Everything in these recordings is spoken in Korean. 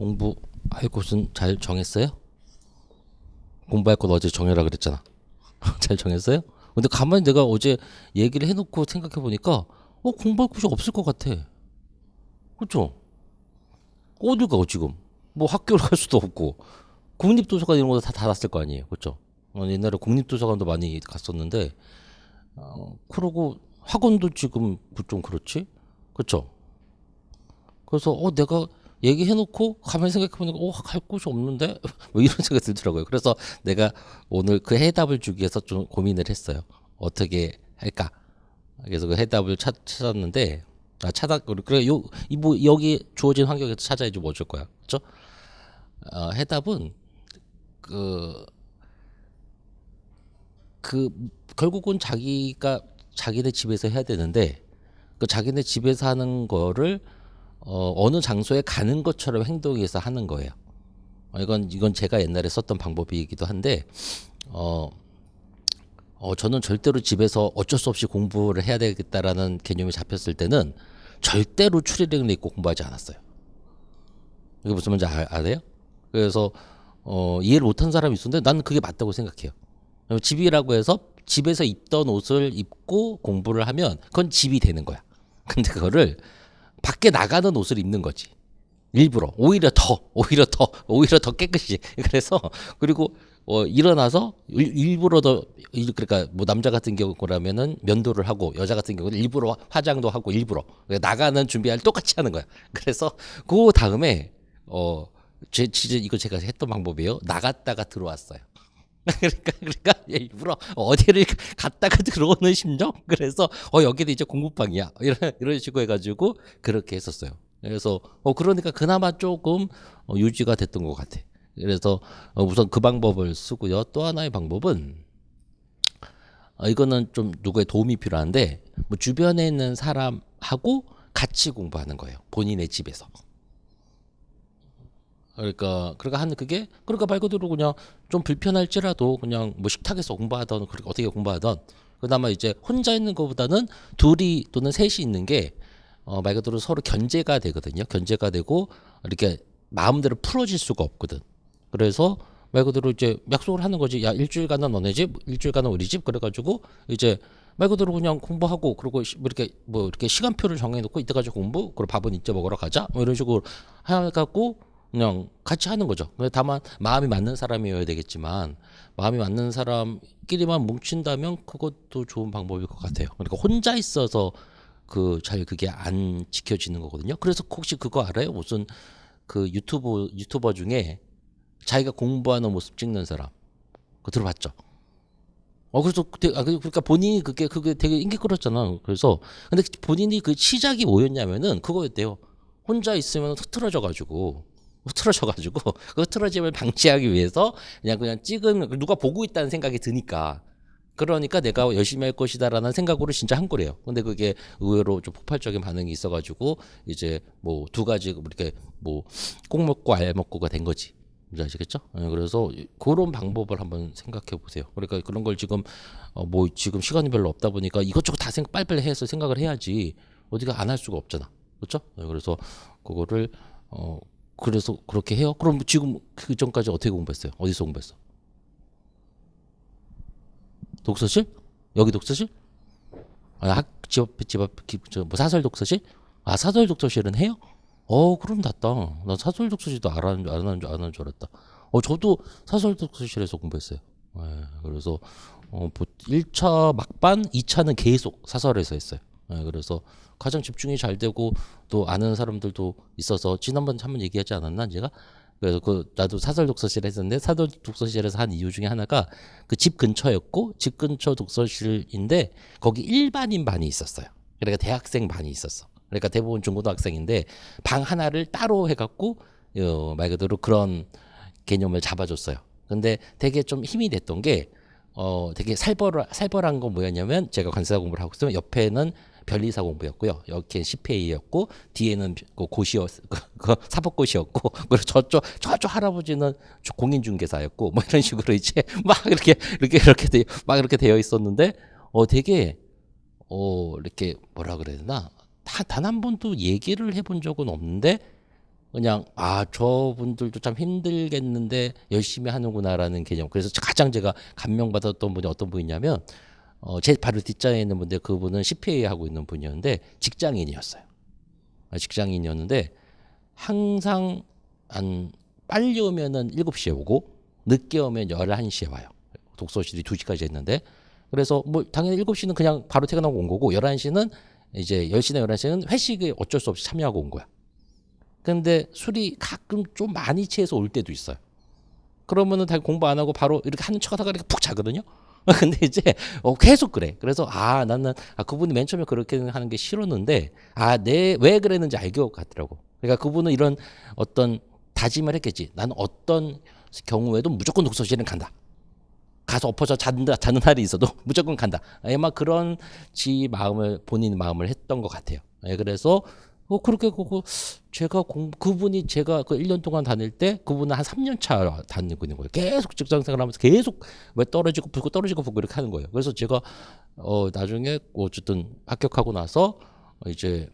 공부할 곳은 잘 정했어요? 공부할 곳 어제 정해라 그랬잖아. 잘 정했어요? 근데 가만히 내가 어제 얘기를 해놓고 생각해 보니까 어 공부할 곳이 없을 것 같아. 그렇죠? 어딜 가 지금? 뭐 학교를 갈 수도 없고 국립도서관 이런 거다 닫았을 거 아니에요, 그렇죠? 어, 옛날에 국립도서관도 많이 갔었는데 어, 그러고 학원도 지금 그좀 그렇지, 그렇죠? 그래서 어 내가 얘기해놓고 가만히 생각해보니까 어갈 곳이 없는데 뭐 이런 생각이 들더라고요. 그래서 내가 오늘 그 해답을 주기 위해서 좀 고민을 했어요. 어떻게 할까? 그래서 그 해답을 찾, 찾았는데 아 찾아 그래 요이뭐 여기 주어진 환경에서 찾아야지 뭐줄 거야, 그렇죠? 어, 해답은 그그 결국은 자기가 자기네 집에서 해야 되는데 그 자기네 집에서 하는 거를 어, 어느 장소에 가는 것처럼 행동해서 하는 거예요. 어, 이건 이건 제가 옛날에 썼던 방법이기도 한데 어, 어 저는 절대로 집에서 어쩔 수 없이 공부를 해야 되겠다라는 개념이 잡혔을 때는 절대로 추리링을 입고 공부하지 않았어요. 이게 무슨 말인지 아, 알아요? 그래서 어, 이해를 못한 사람이 있었는데 나는 그게 맞다고 생각해요. 집이라고 해서 집에서 입던 옷을 입고 공부를 하면 그건 집이 되는 거야. 근데 그거를 밖에 나가는 옷을 입는 거지. 일부러 오히려 더 오히려 더 오히려 더 깨끗이 그래서 그리고 어 일어나서 일- 일부러 더 일- 그러니까 뭐 남자 같은 경우라면은 면도를 하고 여자 같은 경우는 일부러 화장도 하고 일부러 나가는 준비할 똑같이 하는 거야. 그래서 그 다음에 어제 진짜 이거 제가 했던 방법이에요. 나갔다가 들어왔어요. 그러니까 그러니까 일부러 어디를 갔다가 들어오는 심정? 그래서 어 여기는 이제 공부방이야. 이런 이런 식으로 해가지고 그렇게 했었어요. 그래서 어 그러니까 그나마 조금 어, 유지가 됐던 것 같아. 그래서 어, 우선 그 방법을 쓰고요. 또 하나의 방법은 어, 이거는 좀 누구의 도움이 필요한데 뭐 주변에 있는 사람하고 같이 공부하는 거예요. 본인의 집에서 그러니까 그러니까 하는 그게 그러니까 말 그대로 그냥 좀 불편할지라도 그냥 뭐 식탁에서 공부하던 그렇게 어떻게 공부하던 그나마 이제 혼자 있는 것보다는 둘이 또는 셋이 있는 게 어, 말 그대로 서로 견제가 되거든요. 견제가 되고 이렇게 마음대로 풀어질 수가 없거든. 그래서 말 그대로 이제 약속을 하는 거지. 야 일주일간은 너네 집, 일주일간은 우리 집. 그래가지고 이제 말 그대로 그냥 공부하고 그리고 시- 뭐 이렇게 뭐 이렇게 시간표를 정해놓고 이때까지 공부, 그리고 밥은 이때 먹으러 가자. 뭐 이런 식으로 해갖고 그냥 같이 하는 거죠. 다만 마음이 맞는 사람이어야 되겠지만 마음이 맞는 사람끼리만 뭉친다면 그것도 좋은 방법일 것 같아요. 그러니까 혼자 있어서 그 잘 그게 안 지켜지는 거거든요. 그래서 혹시 그거 알아요? 무슨 그 유튜브 유튜버 중에 자기가 공부하는 모습 찍는 사람 그거 들어봤죠? 어 그래서 그때 아 그- 그러니까 본인이 그게 그게 되게 인기 끌었잖아. 그래서 근데 본인이 그 시작이 뭐였냐면은 그거였대요. 혼자 있으면 흐트러져 가지고 흐트러져 가지고 그 흐트러짐을 방지하기 위해서 그냥 그냥 찍은 누가 보고 있다는 생각이 드니까 그러니까 내가 열심히 할 것이다라는 생각으로 진짜 한 거래요. 근데 그게 의외로 좀 폭발적인 반응이 있어가지고 이제 뭐 두 가지 이렇게 뭐 꼭 먹고 알 먹고가 된 거지. 뭔지 아시겠죠? 예, 그래서 그런 방법을 한번 생각해 보세요. 그러니까 그런 걸 지금 어, 뭐 지금 시간이 별로 없다 보니까 이것저것 다 생각 빨리빨리 해서 생각을 해야지 어디가 안 할 수가 없잖아. 그렇죠? 예, 그래서 그거를 어 그래서 그렇게 해요. 그럼 지금 그 전까지 어떻게 공부했어요? 어디서 공부했어? 독서실? 여기 독서실? 아, 학, 집 앞, 집 앞, 기- 저, 뭐 사설 독서실? 아, 사설 독서실은 해요? 어, 그럼 낫다. 나 사설 독서실도 안 하는, 줄- 안 하는, 줄- 안 하는 줄 알았다. 어, 저도 사설 독서실에서 공부했어요. 예, 그래서, 어, 뭐 1차 막반, 2차는 계속 사설에서 했어요. 예, 그래서 가장 집중이 잘 되고 또 아는 사람들도 있어서 지난번 한번 얘기하지 않았나 제가 그래서 그 나도 사설 독서실 했었는데 사설 독서실에서 한 이유 중에 하나가 그 집 근처였고 집 근처 독서실인데 거기 일반인 반이 있었어요. 그러니까 대학생 반이 있었어. 그러니까 대부분 중고등학생인데 방 하나를 따로 해갖고 어, 말 그대로 그런 개념을 잡아줬어요. 근데 되게 좀 힘이 됐던 게 어, 되게 살벌 살벌한 건 뭐였냐면 제가 관세사 공부를 하고 있으면 옆에는 변리사 공부였고요. 여기는 CPA였고 뒤에는 그 고시였 그, 그 사법고시였고 그리고 저쪽 저쪽 할아버지는 저 공인중개사였고 뭐 이런 식으로 이제 막 이렇게 이렇게 이렇게 돼, 막 이렇게 되어 있었는데 어 되게 어 이렇게 뭐라 그래야 되나 단 한 번도 얘기를 해본 적은 없는데 그냥 아 저분들도 참 힘들겠는데 열심히 하는구나라는 개념. 그래서 가장 제가 감명받았던 분이 어떤 분이냐면 어, 제 바로 뒷자리에 있는 분인데 그분은 CPA 하고 있는 분이었는데 직장인이었어요. 아, 직장인이었는데 항상 한 빨리 오면은 7시에 오고 늦게 오면 11시에 와요. 독서실이 2시까지 했는데 그래서 뭐 당연히 7시는 그냥 바로 퇴근하고 온 거고 11시는 이제 10시나 11시는 회식에 어쩔 수 없이 참여하고 온 거야. 근데 술이 가끔 좀 많이 취해서 올 때도 있어요. 그러면은 다 공부 안 하고 바로 이렇게 하는 척 하다가 이렇게 푹 자거든요. 근데 이제 어, 계속 그래. 그래서 아 나는 아, 그분이 맨 처음에 그렇게 하는 게 싫었는데 아 내 왜 그랬는지 알 것 같더라고. 그러니까 그분은 이런 어떤 다짐을 했겠지. 나는 어떤 경우에도 무조건 독서실은 간다. 가서 엎어져 잔다 자는 날이 있어도 무조건 간다. 아마 그런 지 마음을 본인 마음을 했던 것 같아요. 예, 그래서 어 그렇게 그거 제가 공 그분이 제가 그 1년 동안 다닐 때 그분은 한 3년 차 다니고 있는 거예요. 계속 직장 생활하면서 계속 왜 떨어지고 붙고 떨어지고 붙고 이렇게 하는 거예요. 그래서 제가 어 나중에 어쨌든 합격하고 나서 이제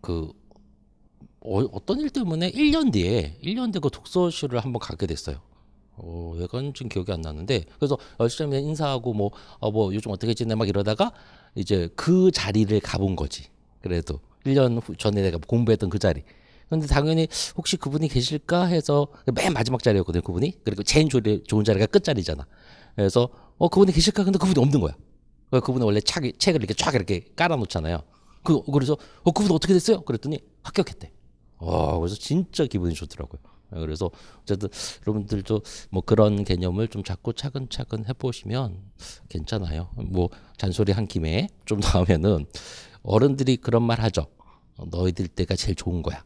그 어, 어떤 일 때문에 1년 뒤에 1년 뒤에 그 독서실을 한번 가게 됐어요. 어, 왜건 지금 기억이 안 나는데 그래서 열심히 인사하고 뭐, 어, 뭐 요즘 어떻게 지내 막 이러다가 이제 그 자리를 가본 거지. 그래도 1년 후- 전에 내가 공부했던 그 자리. 근데 당연히 혹시 그분이 계실까 해서 맨 마지막 자리였거든요, 그분이. 그리고 제일 좋은 자리가 끝 자리잖아. 그래서 어 그분이 계실까? 근데 그분이 없는 거야. 그분은 원래 책, 책을 이렇게 쫙 이렇게 깔아놓잖아요. 그 그래서 어 그분 어떻게 됐어요? 그랬더니 합격했대. 와 그래서 진짜 기분이 좋더라고요. 예, 그래서 어쨌든 여러분들도 뭐 그런 개념을 좀 자꾸 차근차근 해보시면 괜찮아요. 뭐 잔소리 한 김에 좀 나오면은 어른들이 그런 말 하죠. 어, 너희들 때가 제일 좋은 거야.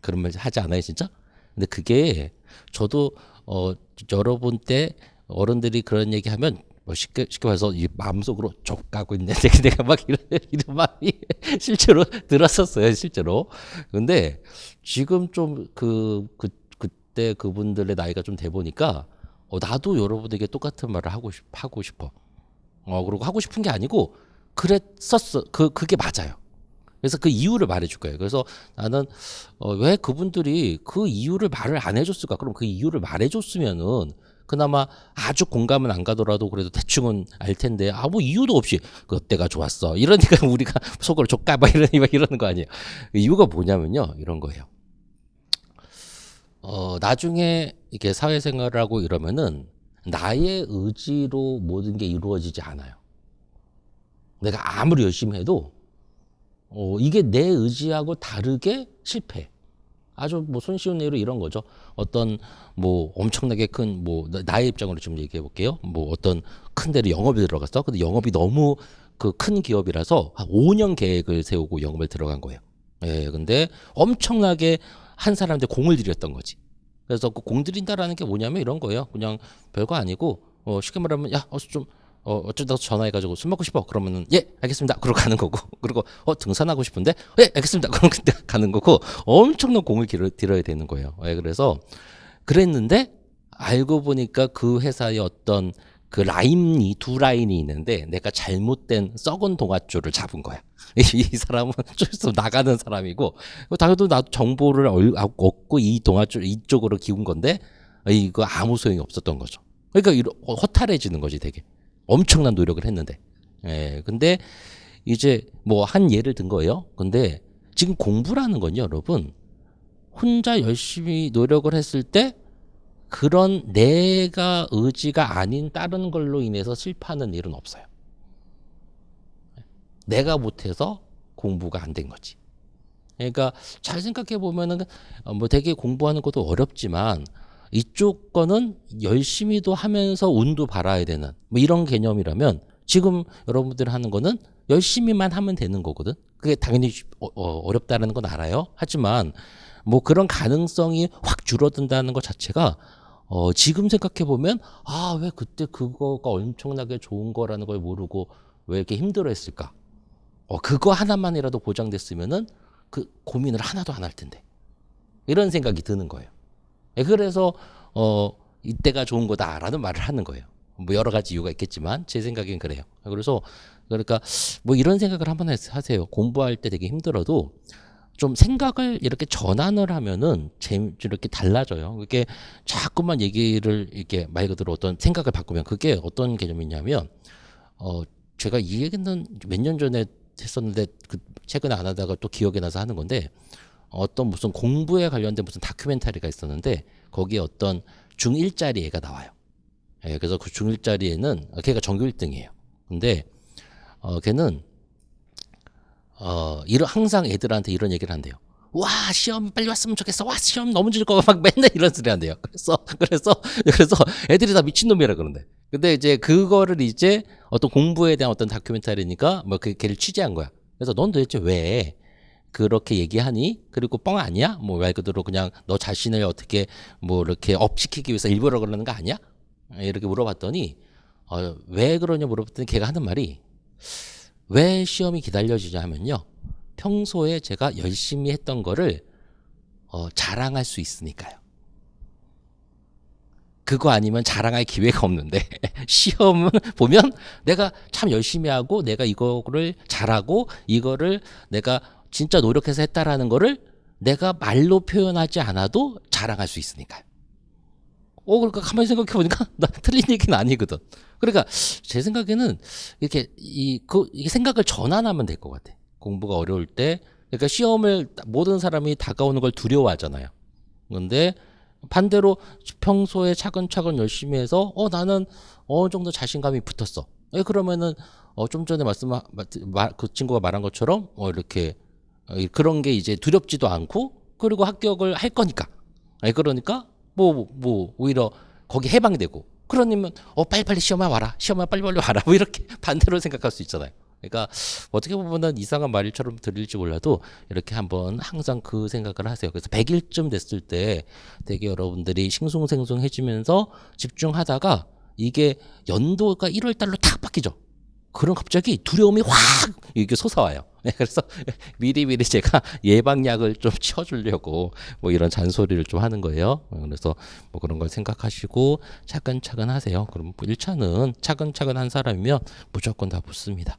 그런 말 하지 않아요, 진짜? 근데 그게 저도 어 여러분 때 어른들이 그런 얘기 하면 뭐 쉽게 쉽게 말해서 이 마음속으로 족가고 있는데 내가 막 이런 이런 마음이 실제로 들었었어요, 실제로. 근데 지금 좀 그 그 그때 그분들의 나이가 좀 돼 보니까 어, 나도 여러분에게 똑같은 말을 하고 싶 하고 싶어. 어 그리고 하고 싶은 게 아니고 그랬었어. 그 그게 맞아요. 그래서 그 이유를 말해줄 거예요. 그래서 나는 어, 왜 그분들이 그 이유를 말을 안 해줬을까? 그럼 그 이유를 말해줬으면은 그나마 아주 공감은 안 가더라도 그래도 대충은 알 텐데 아 뭐 이유도 없이 그때가 좋았어. 이러니까 우리가 속으로 족가 막 이러니 막 이러는 거 아니에요. 그 이유가 뭐냐면요 이런 거예요. 어 나중에 이렇게 사회생활을 하고 이러면은 나의 의지로 모든 게 이루어지지 않아요. 내가 아무리 열심히 해도 어, 이게 내 의지하고 다르게 실패. 아주 뭐 손쉬운 예로 이런 거죠. 어떤 뭐 엄청나게 큰 뭐 나의 입장으로 좀 얘기해 볼게요. 뭐 어떤 큰 데로 영업이 들어갔어. 근데 영업이 너무 그 큰 기업이라서 한 5년 계획을 세우고 영업에 들어간 거예요. 예, 근데 엄청나게 한 사람한테 공을 들였던 거지. 그래서 그 공 들인다라는 게 뭐냐면 이런 거예요. 그냥 별거 아니고 어, 쉽게 말하면 야, 어서 좀 어, 어쩌다 전화해가지고 술 먹고 싶어. 그러면은, 예, 알겠습니다. 그러고 가는 거고. 그리고, 어, 등산하고 싶은데, 예, 알겠습니다. 그럼 그때 가는 거고, 엄청난 공을 길어, 들어야 되는 거예요. 예, 그래서, 그랬는데, 알고 보니까 그 회사의 어떤 그 라인이, 두 라인이 있는데, 내가 잘못된 썩은 동아줄을 잡은 거야. 이, 이 사람은 좀 있으면 나가는 사람이고, 당연히 나도 정보를 얼- 얻고 이 동아줄 이쪽으로 기운 건데, 이거 아무 소용이 없었던 거죠. 그러니까 허탈해지는 거지, 되게. 엄청난 노력을 했는데. 예, 근데 이제 뭐 한 예를 든 거예요. 근데 지금 공부라는 건요, 여러분. 혼자 열심히 노력을 했을 때 그런 내가 의지가 아닌 다른 걸로 인해서 실패하는 일은 없어요. 내가 못해서 공부가 안 된 거지. 그러니까 잘 생각해 보면은 어, 뭐 되게 공부하는 것도 어렵지만 이쪽 거는 열심히도 하면서 운도 발아야 되는 뭐 이런 개념이라면 지금 여러분들 하는 거는 열심히만 하면 되는 거거든. 그게 당연히 어, 어, 렵다는건 알아요. 하지만 뭐 그런 가능성이 확 줄어든다는 것 자체가 어, 지금 생각해 보면 아 왜 그때 그거가 엄청나게 좋은 거라는 걸 모르고 왜 이렇게 힘들어했을까? 어, 그거 하나만이라도 보장됐으면은 그 고민을 하나도 안 할 텐데 이런 생각이 드는 거예요. 예, 그래서 어 이때가 좋은 거다라는 말을 하는 거예요. 뭐 여러 가지 이유가 있겠지만 제 생각엔 그래요. 그래서 그러니까 뭐 이런 생각을 한번 하- 하세요. 공부할 때 되게 힘들어도 좀 생각을 이렇게 전환을 하면은 재미 이렇게 달라져요. 그게 자꾸만 얘기를 이렇게 말 그대로 어떤 생각을 바꾸면 그게 어떤 개념이냐면 어 제가 이 얘기는 몇 년 전에 했었는데 그 최근에 안 하다가 또 기억이 나서 하는 건데 어떤 무슨 공부에 관련된 무슨 다큐멘터리가 있었는데 거기에 어떤 중1짜리 애가 나와요. 예, 그래서 그 중1짜리에는 걔가 전교 1등이에요. 근데 어 걔는 어 이런 항상 애들한테 이런 얘기를 한대요. 와 시험 빨리 왔으면 좋겠어. 와 시험 너무 즐거워. 막 맨날 이런 소리 한대요. 그래서 그래서 그래서 애들이 다 미친 놈이라 그런데. 근데 이제 그거를 이제 어떤 공부에 대한 어떤 다큐멘터리니까 뭐 그 걔를 취재한 거야. 그래서 넌 도대체 왜 그렇게 얘기하니? 그리고 뻥 아니야? 뭐 말 그대로 그냥 너 자신을 어떻게 뭐 이렇게 업시키기 위해서 일부러 그러는 거 아니야? 이렇게 물어봤더니 어, 왜 그러냐 물어봤더니 걔가 하는 말이 왜 시험이 기다려지냐 하면요. 평소에 제가 열심히 했던 거를 어, 자랑할 수 있으니까요. 그거 아니면 자랑할 기회가 없는데 시험은 보면 내가 참 열심히 하고 내가 이거를 잘하고 이거를 내가 진짜 노력해서 했다라는 거를 내가 말로 표현하지 않아도 자랑할 수 있으니까요. 어, 그러니까 가만히 생각해 보니까 나 틀린 얘기는 아니거든. 그러니까 제 생각에는 이렇게 이, 그, 이 생각을 전환하면 될 것 같아. 공부가 어려울 때. 그러니까 시험을 모든 사람이 다가오는 걸 두려워하잖아요. 근데 반대로 평소에 차근차근 열심히 해서 어 나는 어느 정도 자신감이 붙었어. 예, 그러면은 어 좀 전에 말씀 그 친구가 말한 것처럼 어 이렇게 어, 그런 게 이제 두렵지도 않고 그리고 합격을 할 거니까. 예, 그러니까 뭐뭐 오히려 거기 해방되고 그러면 어 빨리빨리 시험에 와라 시험에 빨리빨리 와라 뭐 이렇게 반대로 생각할 수 있잖아요. 그러니까 어떻게 보면은 이상한 말처럼 들릴지 몰라도 이렇게 한번 항상 그 생각을 하세요. 그래서 100일쯤 됐을 때 되게 여러분들이 싱숭생숭해지면서 집중하다가 이게 연도가 1월 달로 탁 바뀌죠. 그럼 갑자기 두려움이 확 이렇게 솟아와요. 네, 그래서 미리 미리 제가 예방약을 좀 치워주려고 뭐 이런 잔소리를 좀 하는 거예요. 어, 그래서 뭐 그런 걸 생각하시고 차근차근 하세요. 그럼 1차는 차근차근 한 사람이면 무조건 다 붙습니다.